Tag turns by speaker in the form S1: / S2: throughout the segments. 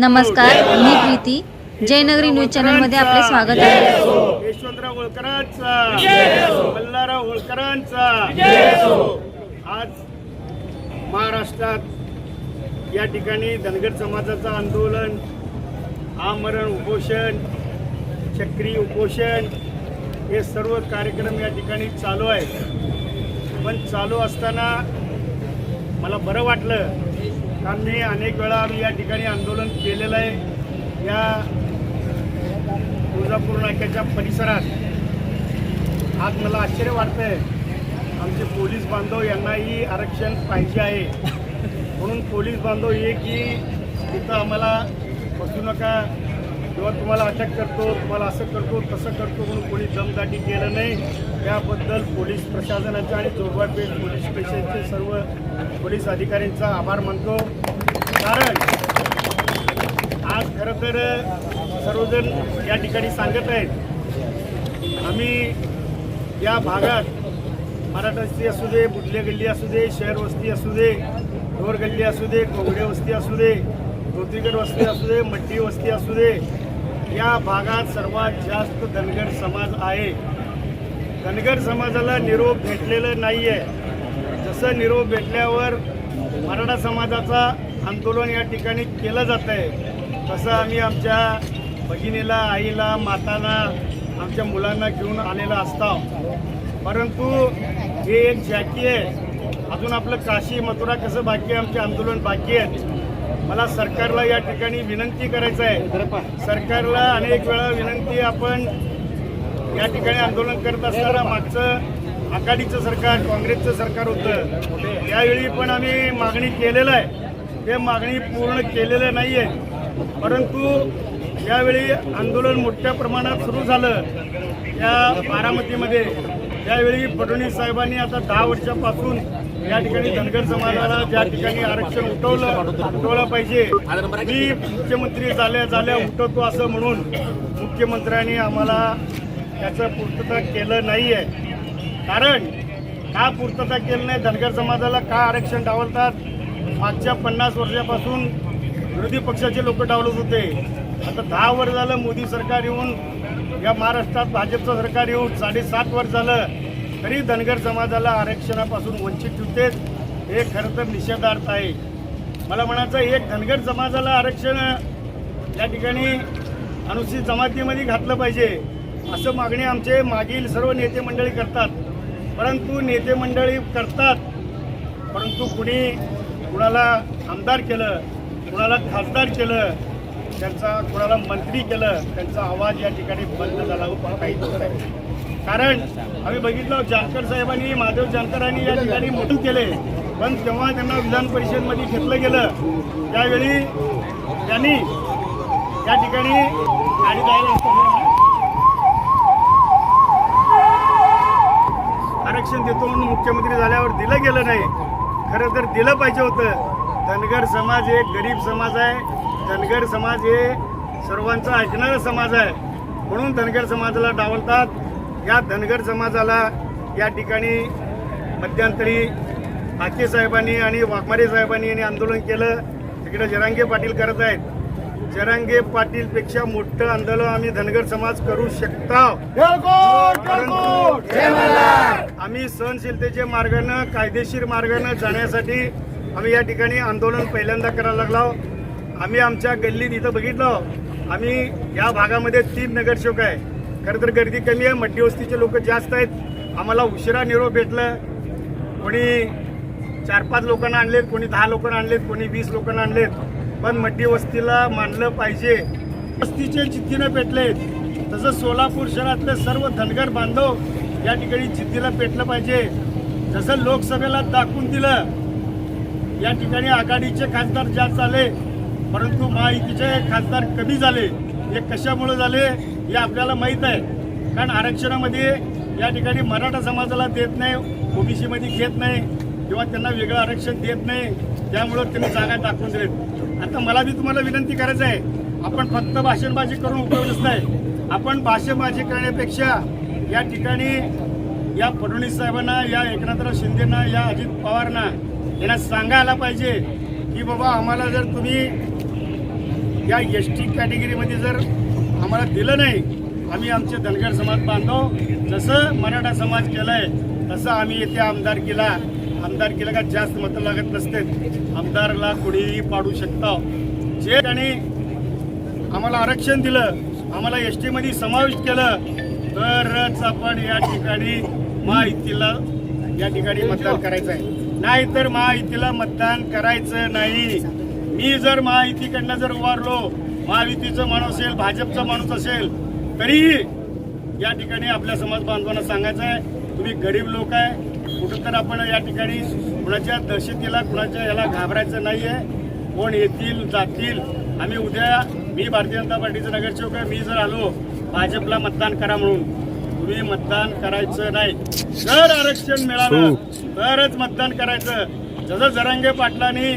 S1: नमस्कार मी प्रीती. जयनगरी न्यूज चॅनलमध्ये आपले स्वागत आहे.
S2: यशवंतराव होळकरांचा. मल्हारराव होळकरांचा. आज महाराष्ट्रात या ठिकाणी धनगर समाजाचं आंदोलन आमरण उपोषण चक्री उपोषण हे सर्व कार्यक्रम या ठिकाणी चालू आहे पण चालू असताना मला बरं वाटलं त्यांनी अनेक वेळा आम्ही या ठिकाणी आंदोलन केलेलं आहे. या तुळजापूर नाक्याच्या परिसरात आज मला आश्चर्य वाटतंय. आमचे पोलीस बांधव यांनाही आरक्षण पाहिजे आहे. म्हणून पोलीस बांधव हे की तिथं आम्हाला बसू नका. किंवा तुम्हाला अटक करतो तुम्हाला असं करतो तसं करतो म्हणून कोणी दमदाटी केलं नाही त्याबद्दल पोलीस प्रशासनाचे आणि जोरबापेठ पोलीस स्टेशनचे सर्व पोलीस अधिकाऱ्यांचा आभार मानतो. कारण आज खरं तर सर्वजण या ठिकाणी सांगत आहेत आम्ही या भागात मराठा वस्ती असू दे बुडले गल्ली असू दे शहर वस्ती असू दे ढोर गल्ली असू दे कोंगडे वस्ती असू दे धोतीगड वस्ती असू दे मट्टी वस्ती असू दे या भागात सर्वात जास्त धनगर समाज आहे. धनगर समाजाला निरोप भेटलेलं नाही आहे जसं निरोप भेटल्यावर मराठा समाजाचा आंदोलन या ठिकाणी केलं जात आहे तसं आम्ही आमच्या भगिनीला आईला माताला आमच्या मुलांना घेऊन आलेला असतो. परंतु हे एक जॅकी आहे. अजून आपलं काशी मथुरा कसं बाकी आहे? आमचे आंदोलन बाकी आहेत. मला सरकारला या ठिकाणी विनंती करायचं आहे. सरकारला अनेक वेळा विनंती आपण या ठिकाणी आंदोलन करत असताना मागचं आघाडीचं सरकार काँग्रेसचं सरकार होतं. यावेळी पण आम्ही मागणी केलेलं आहे. ते मागणी पूर्ण केलेलं नाही आहे परंतु यावेळी आंदोलन मोठ्या प्रमाणात सुरू झालं. या बारामतीमध्ये. त्यावेळी फडणवीस साहेबांनी आता दहा वर्षापासून या ठिकाणी धनगर समाजाला ज्या ठिकाणी आरक्षण उठवलं उठवलं पाहिजे. मी मुख्यमंत्री झाल्या झाल्या उठवतो असं म्हणून मुख्यमंत्र्यांनी आम्हाला त्याचं पूर्तता केलं नाही आहे कारण का पूर्तता केलं नाही? धनगर समाजाला का आरक्षण डावलतात? मागच्या पन्नास वर्षापासून विरोधी पक्षाचे लोक डावलत होते. आता दहा वर्ष झालं मोदी सरकार येऊन या महाराष्ट्रात भाजपचं सरकार येऊन साडेसात वर्ष झालं. तरी धनगर समाजाला आरक्षणापासून वंचित ठेवतेच हे खरं तर निषेधार्थ आहे. मला म्हणायचं एक धनगर समाजाला आरक्षण या ठिकाणी अनुसूचित जमातीमध्ये घातलं पाहिजे असं मागणी आमचे मागील सर्व नेते मंडळी करतात. परंतु नेते मंडळी करतात परंतु कुणी कुणाला आमदार केलं कुणाला खासदार केलं त्यांचा कुणाला मंत्री केलं त्यांचा आवाज या ठिकाणी बंद झाला. हो, काही दिवस आहे कारण आम्ही बघितलं जानकर साहेबांनी माधव जानकरांनी या ठिकाणी मोठं केले. पण तेव्हा त्यांना विधान परिषदमध्ये घेतलं गेलं. त्यावेळी त्यांनी या ठिकाणी गाडी जायला असताना आरक्षण देतो म्हणून मुख्यमंत्री झाल्यावर दिलं गेलं नाही. खरं तर दिलं पाहिजे होतं. धनगर समाज एक गरीब समाज आहे. धनगर समाज हे सर्वांचा ऐकणारा समाज आहे. म्हणून धनगर समाजाला डावलतात. या धनगर समाजाला या ठिकाणी मध्यंतरी हाके साहेबांनी आणि वाघमारे साहेबांनी यांनी आंदोलन केलं. तिकडे जरांगे पाटील करत आहेत. जरांगे पाटील पेक्षा मोठं आंदोलन आम्ही धनगर समाज करू शकता. आम्ही सहनशीलतेच्या मार्गानं कायदेशीर मार्गानं जाण्यासाठी आम्ही या ठिकाणी आंदोलन पहिल्यांदा करायला लागलो आम्ही आमच्या गल्लीत इथं बघितलं. आम्ही या भागामध्ये तीन नगरसेवक आहे. खरं तर गर्दी कमी आहे मड्डी वस्तीचे लोक जास्त आहेत. आम्हाला उशिरा निरोप भेटलं. कोणी चार पाच लोकांना आणलेत कोणी दहा लोकांना आणलेत कोणी वीस लोकांना आणलेत. पण मड्डी वस्तीला मानलं पाहिजे. वस्तीचे जिद्दीनं पेटलेत. तसं सोलापूर शहरातले सर्व धनगर बांधव या ठिकाणी जिद्दीला पेटलं पाहिजे. जसं लोकसभेला दाखवून दिलं या ठिकाणी आघाडीचे खासदार जास्त आले परंतु महायुतीचे खासदार कमी झाले हे कशामुळे झाले हे आपल्याला माहीत आहे. कारण आरक्षणामध्ये या ठिकाणी मराठा समाजाला देत नाही ओबीसीमध्ये घेत नाही किंवा त्यांना वेगळं आरक्षण देत नाही त्यामुळं त्यांनी जागा दाखवून दिलेत. आता मला बी तुम्हाला विनंती करायचं आहे आपण फक्त भाषणबाजी करून उपयोग नाही आपण भाषणबाजी करण्यापेक्षा या ठिकाणी या फडणवीस साहेबांना या एकनाथराव शिंदेना या अजित पवारना यांना सांगायला पाहिजे की बाबा आम्हाला जर तुम्ही या एस टी कॅटेगरीमध्ये जर आम्हाला दिलं नाही आम्ही आमचे धनगर समाज बांधव जसं मराठा समाज केलाय तसं आम्ही येथे आमदारकीला आमदारकीला का जास्त मतं लागत नसते. आमदारला कोणीही पाडू शकता. जे आणि आम्हाला आरक्षण दिलं आम्हाला एस टीमध्ये समाविष्ट केलं तरच आपण या ठिकाणी महायुतीला या ठिकाणी मतदान करायचं आहे नाहीतर महायुतीला मतदान करायचं नाही. मी जर महायुतीकडनं जर उभारलो महायुतीचा माणूस असेल भाजपचा माणूस असेल तरीही या ठिकाणी आपल्या समाज बांधवांना सांगायचं आहे तुम्ही गरीब लोक आहे कुठं तर आपण या ठिकाणी कुणाच्या दहशतीला कुणाच्या याला घाबरायचं नाही आहे कोण येतील जातील आम्ही उद्या मी भारतीय जनता पार्टीचा नगरसेवक आहे मी जर आलो भाजपला मतदान करा म्हणून. तुम्ही मतदान करायचं नाही. जर आरक्षण मिळालं तरच मतदान करायचं. जसं जरांगे पाटलांनी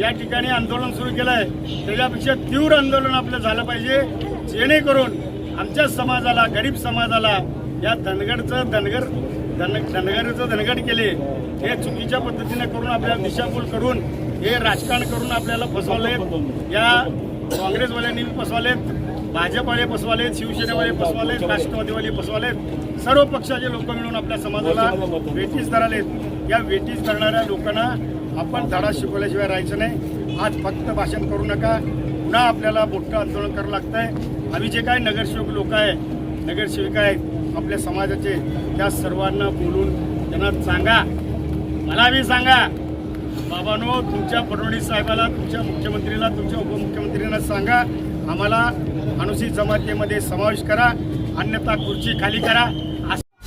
S2: या ठिकाणी आंदोलन सुरू केलं आहे त्याच्यापेक्षा तीव्र आंदोलन आपलं झालं पाहिजे. जेणेकरून आमच्या समाजाला गरीब समाजाला या धनगडचं धनगर धन धनगरचं धनगड केले हे चुकीच्या पद्धतीने करून आपल्याला दिशाभूल करून हे राजकारण करून आपल्याला फसवलेत. या काँग्रेसवाल्यांनी फसवलेत भाजपवाले फसवालेत शिवसेनेवाले फसवालेत राष्ट्रवादीवाले फसवालेत. सर्व पक्षाचे लोक मिळून आपल्या समाजाला वेटीस धरालेत. या वेटीस धरणाऱ्या लोकांना आपण धडा शिकवल्याशिवाय राहायचं नाही. आज फक्त भाषण करू नका. पुन्हा आपल्याला मोठं आंदोलन करावं आहे आम्ही जे काय नगरसेवक लोक आहे नगरसेविका आहेत आपल्या समाजाचे त्या सर्वांना बोलून त्यांना सांगा. मला बी सांगा. बाबांनो तुमच्या फडणवीस साहेबाला तुमच्या मुख्यमंत्रीला तुमच्या उपमुख्यमंत्र्यांना सांगा. आम्हाला अनुसूचित जमातीमध्ये समावेश करा. अन्यथा खुर्ची खाली करा.